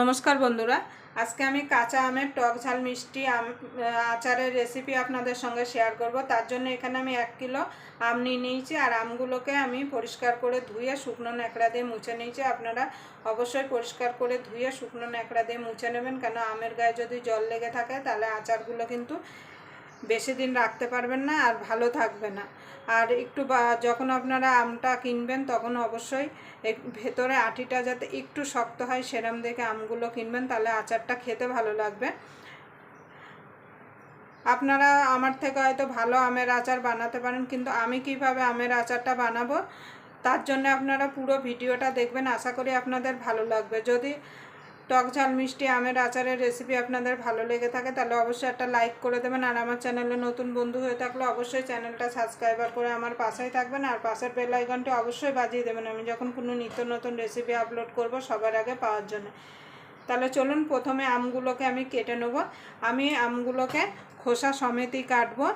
নমস্কার বন্ধুরা, আজকে আমি কাঁচা আমের টক ঝাল মিষ্টি আচারের রেসিপি আপনাদের সঙ্গে শেয়ার করব। তার জন্য এখানে আমি এক কিলো আম নিয়ে নিয়েছি, আর আমগুলোকে আমি পরিষ্কার করে ধুয়ে শুকনো ন্যাকড়া দিয়ে মুছে নিয়েছি। আপনারা অবশ্যই পরিষ্কার করে ধুয়ে শুকনো ন্যাকড়া দিয়ে মুছে নেবেন, কেন আমের গায়ে যদি জল লেগে থাকে, তাহলে আচারগুলো কিন্তু বেশি দিন রাখতে পারবেন না আর ভালো থাকবে না। আর একটু যখন আপনারা আমটা কিনবেন, তখন অবশ্যই ভেতরে আটিটা যাতে একটু শক্ত হয়, সেরম দেখে আমগুলো কিনবেন, তাহলে আচারটা খেতে ভালো লাগবে। আপনারা আমার থেকে হয়তো ভালো আমের আচার বানাতে পারেন, কিন্তু আমি কীভাবে আমের আচারটা বানাবো, তার জন্য আপনারা পুরো ভিডিওটা দেখবেন। আশা করি আপনাদের ভালো লাগবে। যদি টক ঝাল, মিষ্টি আমের আচারের রেসিপি আপনাদের ভালো লেগে থাকে, তাহলে অবশ্যই একটা লাইক করে দেবেন। আর আমার চ্যানেলে নতুন বন্ধু হয়ে থাকলে অবশ্যই চ্যানেলটা সাবস্ক্রাইবার করে আমার পাশেই থাকবেন। আর পাশের বেল আইকনটি অবশ্যই বাজিয়ে দেবেন আমি যখন কোনো নিত্য নতুন রেসিপি আপলোড করব সবার আগে পাওয়ার জন্য। তাহলে চলুন প্রথমে আমগুলোকে আমি কেটে নেব। আমি আমগুলোকে খোসা সমেতই কাটবো।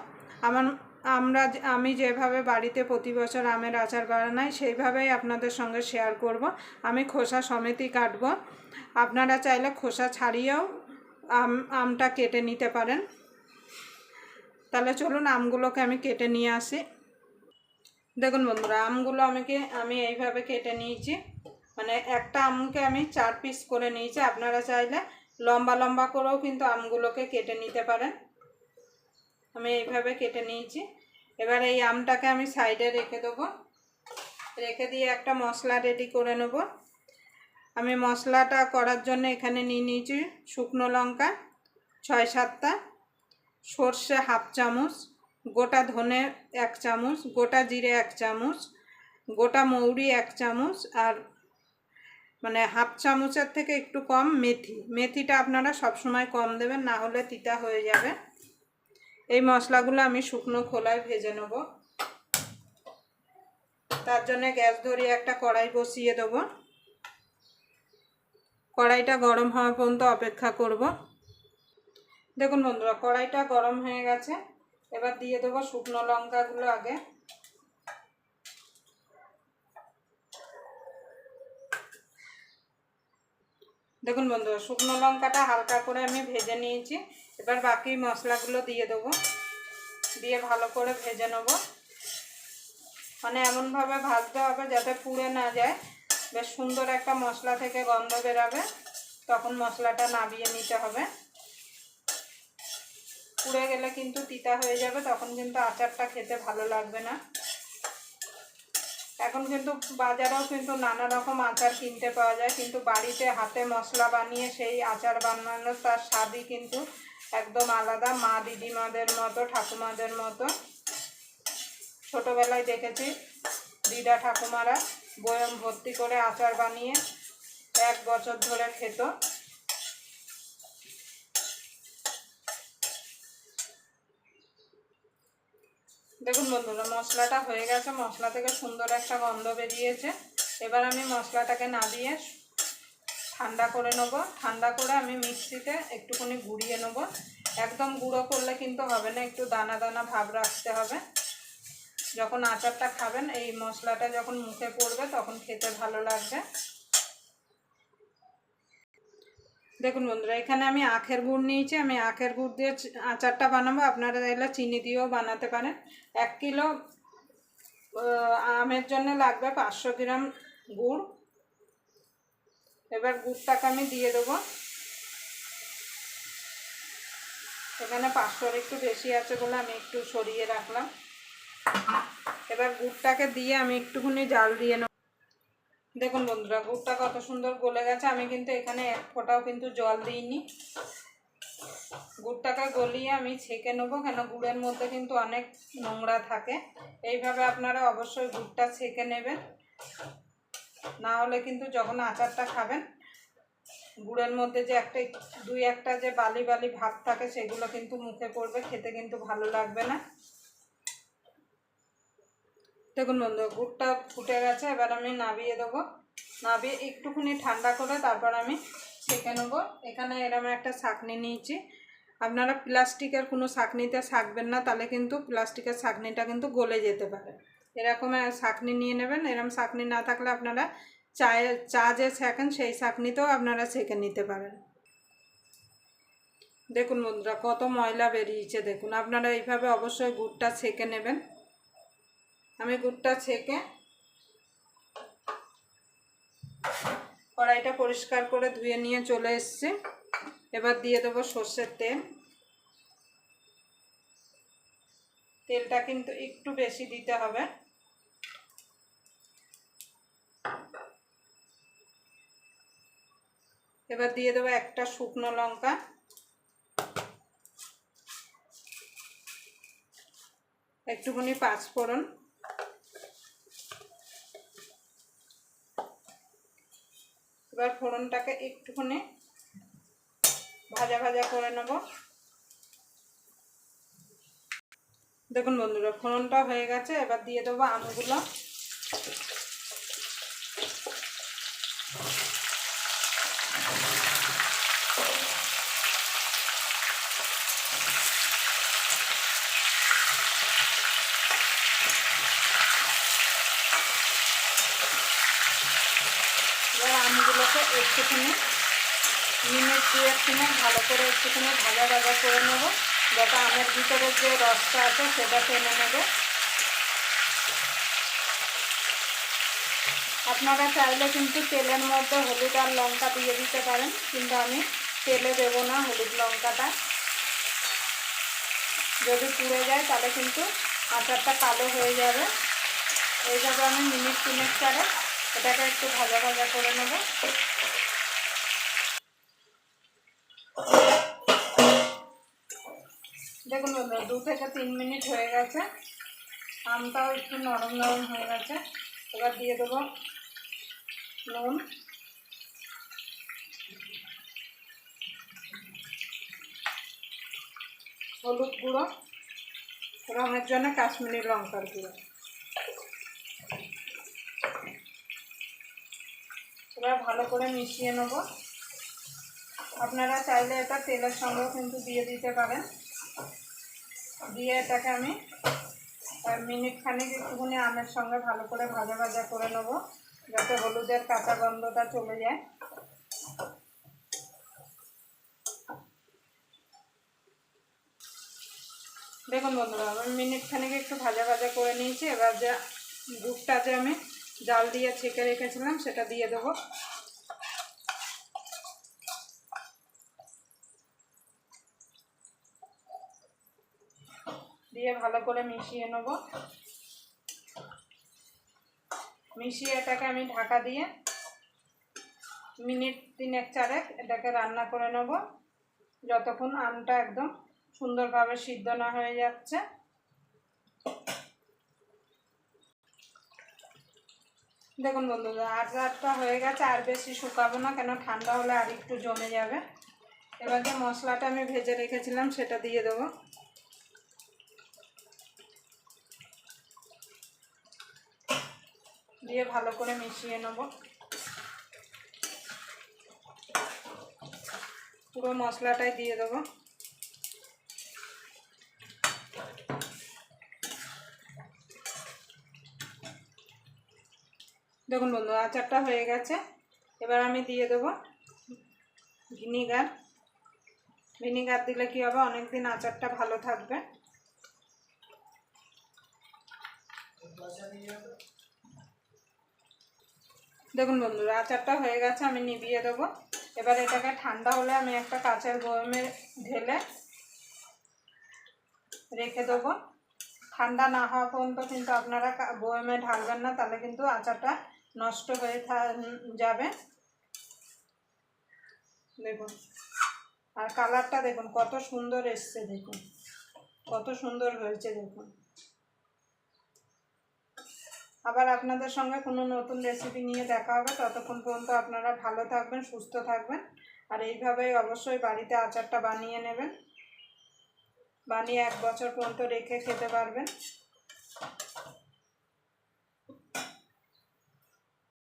আমার আমরা আমি যেভাবে বাড়িতে প্রতি বছর আমের আচার বানাই, সেইভাবেই আপনাদের সঙ্গে শেয়ার করব। আমি খোসা সমেতই কাটব। আপনারা চাইলে খোসা ছাড়িয়েও আম আমটা কেটে নিতে পারেন। তাহলে চলুন আমগুলোকে আমি কেটে নিয়ে আসি। দেখুন বন্ধুরা, আমগুলো আমাকে আমি এইভাবে কেটে নিয়েছি। মানে একটা আমকে আমি চার পিস করে নিয়েছি। আপনারা চাইলে লম্বা লম্বা করেও কিন্তু আমগুলোকে কেটে নিতে পারেন। আমি এইভাবে কেটে নিয়েছি। এবার এই আমটাকে আমি সাইডে রেখে দেবো। রেখে দিয়ে একটা মশলা রেডি করে নেব। আমি মশলাটা করার জন্য এখানে নিয়ে নিয়েছি শুকনো লঙ্কা, ছয় সাতটা, সর্ষে হাফ চামচ, গোটা ধনে এক চামচ, গোটা জিরে এক চামচ, গোটা মৌরি এক চামচ আর মানে হাফ চামচের থেকে একটু কম মেথি। মেথিটা আপনারা সবসময় কম দেবেন, না হলে তিতা হয়ে যাবে। এই মশলাগুলো আমি শুকনো খোলায় ভেজে নেব। তার জন্য গ্যাস ধরিয়ে একটা কড়াই বসিয়ে দেবো। কড়াইটা গরম হওয়া পর্যন্ত অপেক্ষা করব। দেখুন বন্ধুরা, কড়াইটা গরম হয়ে গেছে। এবার দিয়ে দেবো শুকনো লঙ্কাগুলো আগে। দেখুন বন্ধুরা, শুকনো লঙ্কাটা হালকা করে আমি ভেজে নিয়েছি। এবার বাকি মশলাগুলো দিয়ে দেবো। দিয়ে ভালো করে ভেজে নেব। মানে এমনভাবে ভাজতে হবে যাতে পুড়ে না যায়। বেশ সুন্দর একটা মশলা থেকে গন্ধ বেরাবে। তখন মশলাটা নাবিয়ে নিতে হবে। পুড়ে গেলে কিন্তু তিতা হয়ে যাবে, তখন কিন্তু আচারটা খেতে ভালো লাগবে না। এখন কিন্তু বাজারেও কিন্তু নানা রকম আচার কিনতে পাওয়া যায়, কিন্তু বাড়িতে হাতে মশলা বানিয়ে সেই আচার বানানোর তার স্বাদই কিন্তু একদম আলাদা, মা দিদিমাদের মতো, ঠাকুমাদের মতো। ছোটোবেলায় দেখেছি, দিদা ঠাকুমারা বয়ম ভর্তি করে আচার বানিয়ে এক বছর ধরে খেত। দেখুন বন্ধুরা, মশলাটা হয়ে গেছে, মশলা থেকে সুন্দর একটা গন্ধ বেরিয়েছে। এবার আমি মশলাটাকে নাবিয়ে ঠান্ডা করে নেব। ঠান্ডা করে আমি মিক্সিতে একটুখানি গুঁড়িয়ে নেব। একদম গুঁড়ো করলে কিন্তু হবে না, একটু দানা দানা ভাব রাখতে হবে। যখন আচারটা খাবেন, এই মশলাটা যখন মুখে পড়বে, তখন খেতে ভালো লাগবে। দেখুন বন্ধুরা, এখানে আমি আখের গুড় নিয়েছি। আমি আখের গুড় দিয়ে আচারটা বানাবো। আপনারা চাইলে চিনি দিয়েও বানাতে পারেন। এক কিলো আমের জন্য লাগবে পাঁচশো গ্রাম গুড়। এবার গুড়টাকে আমি দিয়ে দেবো। এখানে পাঁচশোর একটু বেশি আছে বলে আমি একটু সরিয়ে রাখলাম। এবার গুড়টাকে দিয়ে আমি একটুখানি জাল দিয়ে নেব। দেখুন বন্ধুরা, গুড়টা কত সুন্দর গলে গেছে। আমি কিন্তু এখানে এক ফোঁটাও কিন্তু জল দিইনি। গুড়টাকে গলিয়ে আমি ছেঁকে নেব, কেন গুড়ের মধ্যে কিন্তু অনেক নোংরা থাকে। এইভাবে আপনারা অবশ্যই গুড়টা ছেঁকে নেবেন। না হলে কিন্তু যখন আচারটা খাবেন, গুড়ের মধ্যে যে একটা, দুই একটা যে বালি বালি ভাব থাকে, সেগুলো কিন্তু মুখে পড়বে, খেতে কিন্তু ভালো লাগবে না। দেখুন বন্ধু, গুড়টা ফুটে গেছে, এবার আমি নাবিয়ে দেবো। নাবিয়ে একটুখানি ঠান্ডা করে তারপর আমি ছেঁকে নেব। এখানে এরম একটা ছাঁকনি নিয়েছি। আপনারা প্লাস্টিকের কোনো ছাঁকনিতে ছাঁকবেন না, তাহলে কিন্তু প্লাস্টিকের ছাঁকনিটা কিন্তু গলে যেতে পারে। এরকম ছাঁকনি নিয়ে নেবেন। এরম ছাঁকনি না থাকলে আপনারা চায়ে, চা যে সেকেন, সেই ছাঁকনিতেও আপনারা সেঁকে নিতে পারেন। দেখুন বন্ধুরা, কত ময়লা বেরিয়েছে। দেখুন, আপনারা এইভাবে অবশ্যই গুড়টা ছেঁকে নেবেন। আমি গুড়টা ছেঁকে কড়াইটা পরিষ্কার করে ধুয়ে নিয়ে চলে এসছি। এবার দিয়ে দেবো সর্ষের তেল। তেলটা কিন্তু একটু বেশি দিতে হবে। এবার দিয়ে দেবো একটা শুকনো লঙ্কা। একটুখানি পাঁচফোড়ন। এবার ফোড়নটাকে একটুখানি ভাজা ভাজা করে নেব। দেখুন বন্ধুরা, ফোড়নটা হয়ে গেছে, এবার দিয়ে দেবো আমগুলো এবার আমগুলোকে একটুখানি মিনিট দুয়েক তিনে ভালো করে একটুখানি ভাজা ভাজা করে নেব। যাতে আমের ভিতরে যে রসটা আছে, সেটা টেনে নেবে। আপনারা চাইলে কিন্তু তেলের মধ্যে হলুদ আর লঙ্কা দিয়ে দিতে পারেন, কিন্তু আমি তেলে দেবো না হলুদ লঙ্কাটা। যদি পুড়ে যায়, তাহলে কিন্তু আচারটা কালো হয়ে যাবে। এইভাবে আমি মিনিট তিনেক চারে এটাকে একটু ভাজা ভাজা করে নেব। দেখুন দু থেকে তিন মিনিট হয়ে গেছে। আমটাও একটু নরম নরম হয়ে গেছে। এবার দিয়ে দেবো নুন। হলুদ গুঁড়ো। রঙের জন্য কাশ্মীরি লঙ্কার গুঁড়ো। এবার ভালো করে মিশিয়ে নেব। আপনারা চাইলে এটা তেলের সঙ্গেও কিন্তু দিয়ে দিতে পারেন। দিয়ে এটাকে আমি মিনিট খানিক একটুখানি আমের সঙ্গে ভালো করে ভাজা ভাজা করে নেব, যাতে হলুদের কাঁচা গন্ধটা চলে যায়। দেখুন বন্ধুরা, আমি মিনিট খানিক একটু ভাজা ভাজা করে নিয়েছি। এবার যে গুড়টা যে আমি জাল দিয়ে ছেঁকে রেখেছিলাম, সেটা দিয়ে দেবো। দিয়ে ভালো করে মিশিয়ে নেব। মিশিয়ে এটাকে আমি ঢাকা দিয়ে মিনিট তিন তিনেক চারেক এটাকে রান্না করে নেব। যতক্ষণ আমটা একদম সুন্দরভাবে সিদ্ধ না হয়ে যাচ্ছে। দেখুন বন্ধুরা, আচারটা হয়ে গেছে, আর বেশি শুকাবো না, কেন ঠান্ডা হলে আর একটু জমে যাবে। এবার যে মশলাটা আমি ভেজে রেখেছিলাম, সেটা দিয়ে দেবো। দিয়ে ভালো করে মিশিয়ে নেব। পুরো মশলাটাই দিয়ে দেবো। দেখুন বন্ধু, আচারটা হয়ে গেছে। এবার আমি দিয়ে দেবো ভিনিগার। ভিনিগার দিলে কী হবে? অনেক দিন আচারটা ভালো থাকবে। দেখুন বন্ধুরা আচারটা হয়ে গেছে, আমি নিভিয়ে দেবো। এবার এটাকে ঠান্ডা হলে আমি একটা কাঁচের বয়মে ঢেলে রেখে দেবো। ঠান্ডা না হওয়া পর্যন্ত কিন্তু আপনারা বয়মে ঢালবেন না, তাহলে কিন্তু আচারটা নষ্ট হয়ে যাবে। দেখুন। আর কালারটা দেখুন, কত সুন্দর এসছে দেখুন। কত সুন্দর হয়েছে দেখুন। আবার আপনাদের সঙ্গে কোনো নতুন রেসিপি নিয়ে দেখা হবে, ততক্ষণ পর্যন্ত আপনারা ভালো থাকবেন, সুস্থ থাকবেন। আর এইভাবেই অবশ্যই বাড়িতে আচারটা বানিয়ে নেবেন। বানিয়ে এক বছর পর্যন্ত রেখে খেতে পারবেন।